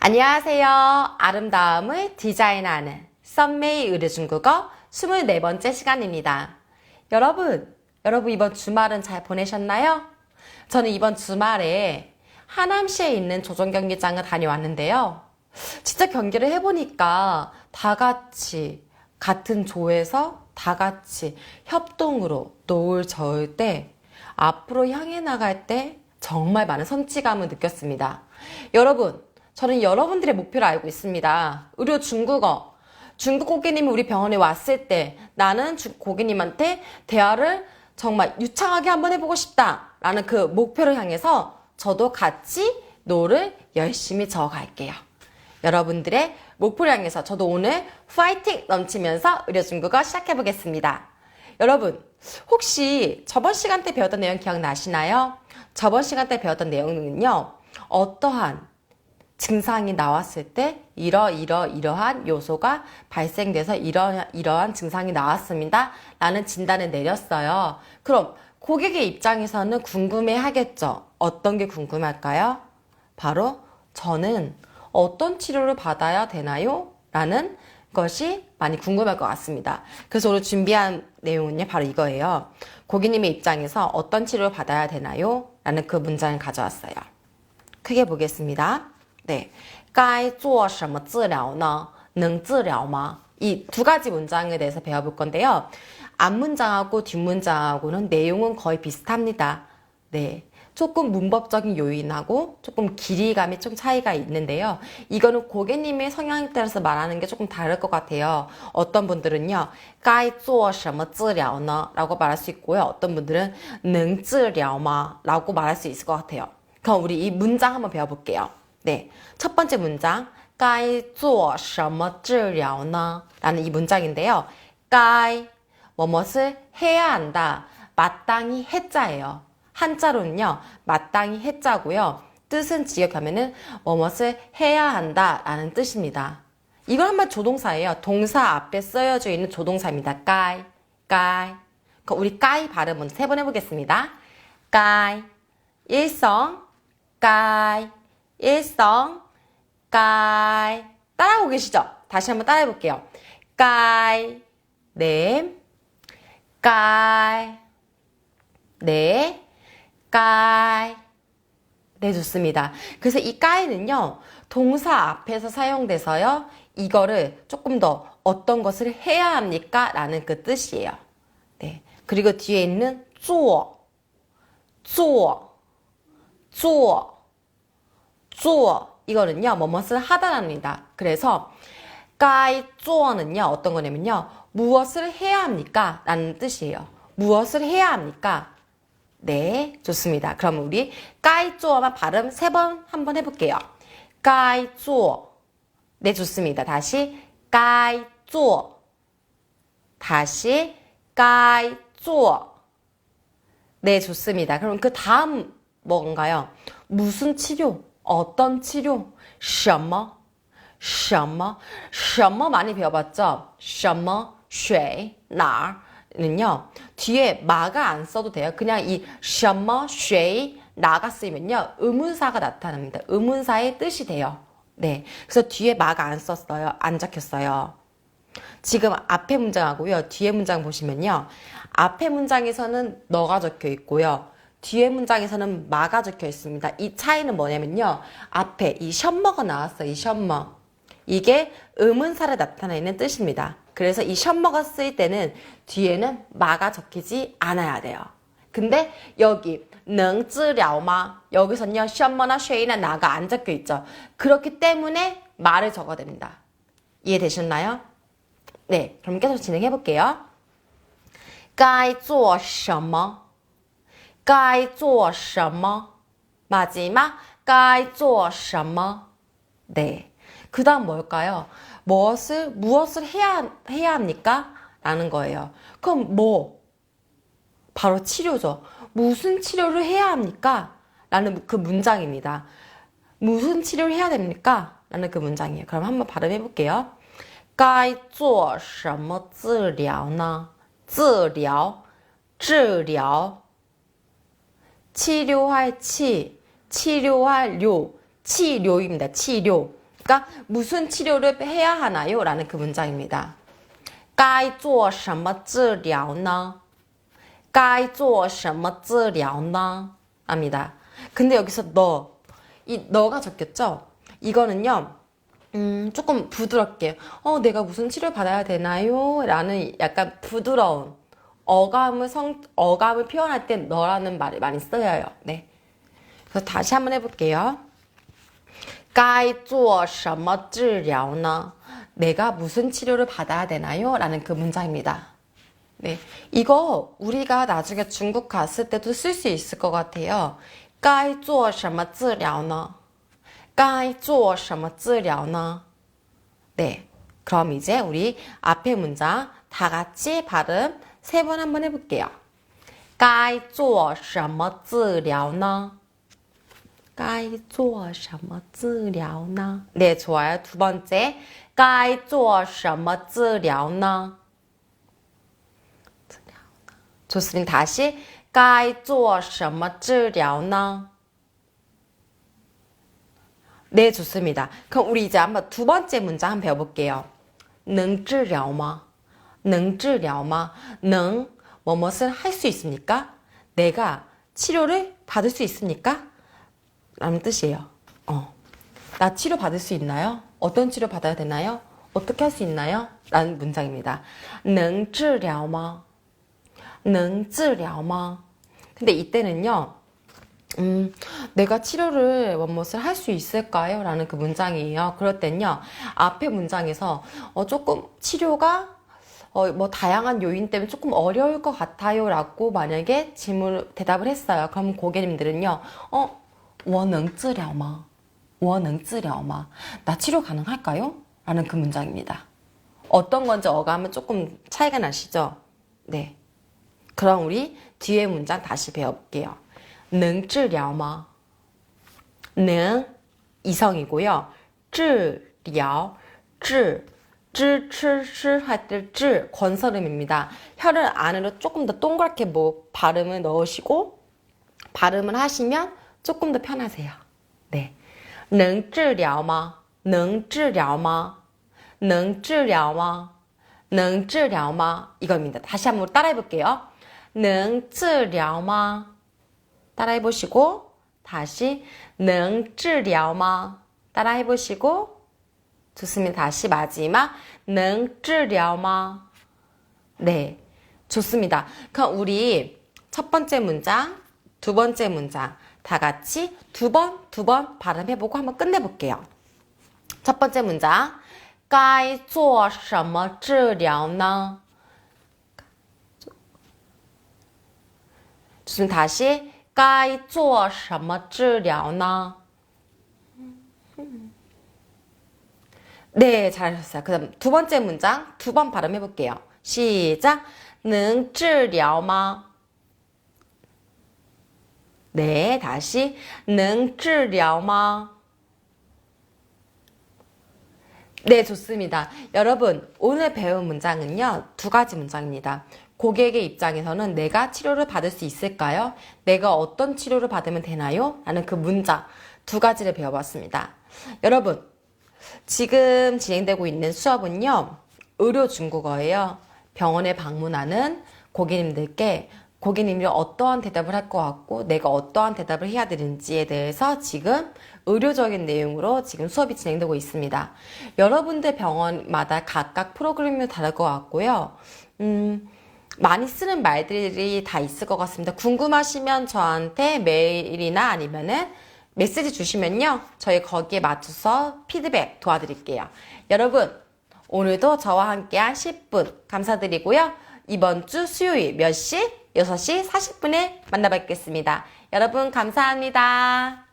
안녕하세요. 아름다움을 디자인하는 썸메이 의료중국어 24번째 시간입니다. 여러분, 여러분 이번 주말은 잘 보내셨나요? 저는 이번 주말에 하남시에 있는 조정 경기장을 다녀왔는데요. 진짜 경기를 해보니까 다 같이 같은 조에서 다 같이 협동으로 노을 저을 때 앞으로 향해 나갈 때 정말 많은 성취감을 느꼈습니다. 여러분, 저는 여러분들의 목표를 알고 있습니다. 의료 중국어. 중국 고객님이 우리 병원에 왔을 때 나는 주- 고객님한테 대화를 정말 유창하게 한번 해보고 싶다. 라는 그 목표를 향해서 저도 같이 노를 열심히 저어갈게요. 여러분들의 목표를 향해서 저도 오늘 파이팅 넘치면서 의료 중국어 시작해 보겠습니다. 여러분, 혹시 저번 시간 때 배웠던 내용 기억나시나요? 저번 시간 때 배웠던 내용은요, 어떠한 증상이 나왔을 때 이러 이러 이러한 요소가 발생돼서 이러 이러한 증상이 나왔습니다. 라는 진단을 내렸어요. 그럼 고객의 입장에서는 궁금해 하겠죠. 어떤 게 궁금할까요? 바로 저는 어떤 치료를 받아야 되나요? 라는 것이 많이 궁금할 것 같습니다. 그래서 오늘 준비한 내용은요, 바로 이거예요. 고객님의 입장에서 어떤 치료를 받아야 되나요? 라는 그 문장을 가져왔어요. 크게 보겠습니다. 네. 该做什么治疗呢?能治疗吗? 이 두 가지 문장에 대해서 배워볼 건데요. 앞문장하고 뒷문장하고는 내용은 거의 비슷합니다. 네. 조금 문법적인 요인하고 조금 길이감이 좀 차이가 있는데요. 이거는 고객님의 성향에 따라서 말하는 게 조금 다를 것 같아요. 어떤 분들은요, 该做什么治疗呢? 라고 말할 수 있고요. 어떤 분들은 能治疗吗? 라고 말할 수 있을 것 같아요. 그럼 우리 이 문장 한번 배워볼게요. 네. 첫 번째 문장, 该做什么治疗呢? 라는 이 문장인데요. 该, 뭐뭇을 해야 한다. 마땅히 해자예요. 한자로는요, 마땅히 해자고요. 뜻은 지역하면은 뭐뭇을 해야 한다. 라는 뜻입니다. 이건 한번 조동사예요. 동사 앞에 쓰여져 있는 조동사입니다. 该, 该. 그럼 우리 该 발음은 세 번 해보겠습니다. 该, 일성, 该, 일성 까이 따라하고 계시죠? 다시 한번 따라해 볼게요. 까이 네 까이 네 까이 네 좋습니다. 그래서 이 까이는요 동사 앞에서 사용돼서요 이거를 조금 더 어떤 것을 해야 합니까? 라는 그 뜻이에요. 네 그리고 뒤에 있는 쪼 쪼 쪼 쪼어 이거는요 뭐뭇을 하다랍니다. 그래서 까이 쪼어는요 어떤 거냐면요 무엇을 해야 합니까? 라는 뜻이에요. 무엇을 해야 합니까? 네 좋습니다. 그럼 우리 까이 쪼어만 발음 세 번 한번 해볼게요. 까이 쪼어 네 좋습니다. 다시 까이 쪼어 다시 까이 쪼어 네 좋습니다. 그럼 그 다음 뭔가요? 무슨 치료? 어떤 치료? 什么?什么?什么 많이 배워봤죠? 什么?水哪儿 는요 뒤에 마가 안 써도 돼요. 그냥 이 什么水 나가 쓰이면요 의문사가 나타납니다. 의문사의 뜻이 돼요. 네, 그래서 뒤에 마가 안 썼어요. 안 적혔어요. 지금 앞에 문장하고요. 뒤에 문장 보시면요. 앞에 문장에서는 너가 적혀 있고요. 뒤에 문장에서는 마가 적혀 있습니다. 이 차이는 뭐냐면요. 앞에 이 셔머가 나왔어요. 이 셔머. 이게 의문사를 나타내는 뜻입니다. 그래서 이 셔머가 쓰일 때는 뒤에는 마가 적히지 않아야 돼요. 근데 여기 能治疗吗? 여기서는요. 셔머나 쉐이나 나가 안 적혀 있죠. 그렇기 때문에 말을 적어야 됩니다. 이해되셨나요? 네, 그럼 계속 진행해 볼게요. 该做什么? 该做什么? 마지막 该做什么? 네. 그다음 뭘까요? 무엇을 무엇을 해야 해야 합니까? 라는 거예요. 그럼 뭐? 바로 치료죠. 무슨 치료를 해야 합니까? 라는 그 문장입니다. 무슨 치료를 해야 됩니까? 라는 그 문장이에요. 그럼 한번 발음해 볼게요. 该做什么治疗呢?治疗,治疗. 치료할 치, 치료할 료, 치료입니다. 치료. 그러니까 무슨 치료를 해야 하나요? 라는 그 문장입니다. 该做什么治疗呢?该做什么治疗呢? 합니다. 근데 여기서 너, 이 너가 적혔죠? 이거는요, 음, 조금 부드럽게, 어, 내가 무슨 치료 받아야 되나요? 라는 약간 부드러운 어감을 성, 어감을 표현할 때 너라는 말을 많이 써요. 네. 그래서 다시 한번 해볼게요. 该做什么治疗呢? 내가 무슨 치료를 받아야 되나요? 라는 그 문장입니다. 네. 이거 우리가 나중에 중국 갔을 때도 쓸 수 있을 것 같아요. 该做什么治疗呢?该做什么治疗呢? 네. 그럼 이제 우리 앞에 문장 다 같이 발음 세 번 한번 해볼게요. 该做什么治疗呢?该做什么治疗呢? 네, 좋아요. 두 번째. 该做什么治疗呢? 좋습니다. 다시. 该做什么治疗呢? 네, 좋습니다. 그럼 우리 이제 한번 두 번째 문장 한번 배워볼게요. 能治疗吗? 能治疗吗?能, 뭐뭇을 할 수 있습니까? 내가 치료를 받을 수 있습니까? 라는 뜻이에요. 어. 나 치료 받을 수 있나요? 어떤 치료 받아야 되나요? 어떻게 할 수 있나요? 라는 문장입니다. 能治疗吗?能治疗吗? 근데 이때는요. 음, 내가 치료를 원못을 할 수 있을까요? 라는 그 문장이에요. 그럴 땐요, 앞에 문장에서, 어, 조금 치료가, 어, 뭐, 다양한 요인 때문에 조금 어려울 것 같아요. 라고 만약에 질문, 대답을 했어요. 그럼 고객님들은요, 어, 我能治疗吗?我能治疗吗? 나 치료 가능할까요? 라는 그 문장입니다. 어떤 건지 어감은 조금 차이가 나시죠? 네. 그럼 우리 뒤에 문장 다시 배워볼게요. 能治疗吗?能 이성이고요. 治疗, 治, 治, 吃, 吃 할때 治 권설음입니다. 혀를 안으로 조금 더 동그랗게 뭐 발음을 넣으시고 발음을 하시면 조금 더 편하세요. 네. 能治疗吗?能治疗吗?能治疗吗?能治疗吗? 이겁니다. 다시 한번 따라해 볼게요. 能治疗吗? 따라해 보시고 다시 能治疗吗? 따라해 보시고 좋습니다. 다시 마지막 能治疗吗? 네. 좋습니다. 그럼 우리 첫 번째 문장, 두 번째 문장 다 같이 두 번, 두 번 발음해보고 한번 끝내볼게요. 첫 번째 문장. 该做什么治疗呢? 좋습니다. 다시. 该做什么治疗呢? 네, 잘하셨어요. 그 다음 두 번째 문장 두 번 발음해볼게요. 시작. 能治疗吗? 네, 다시 能治疗吗? 네, 좋습니다. 여러분, 오늘 배운 문장은요, 두 가지 문장입니다. 고객의 입장에서는 내가 치료를 받을 수 있을까요? 내가 어떤 치료를 받으면 되나요? 라는 그 문장 두 가지를 배워봤습니다. 여러분, 지금 진행되고 있는 수업은요, 의료 중국어예요. 병원에 방문하는 고객님들께 고객님이 어떠한 대답을 할 것 같고 내가 어떠한 대답을 해야 되는지에 대해서 지금 의료적인 내용으로 지금 수업이 진행되고 있습니다. 여러분들 병원마다 각각 프로그램이 다를 것 같고요. 음, 많이 쓰는 말들이 다 있을 것 같습니다. 궁금하시면 저한테 메일이나 아니면은 메시지 주시면요. 저희 거기에 맞춰서 피드백 도와드릴게요. 여러분, 오늘도 저와 함께한 10분 감사드리고요. 이번 주 수요일 몇 시? 6시 40분에 만나 뵙겠습니다. 여러분 감사합니다.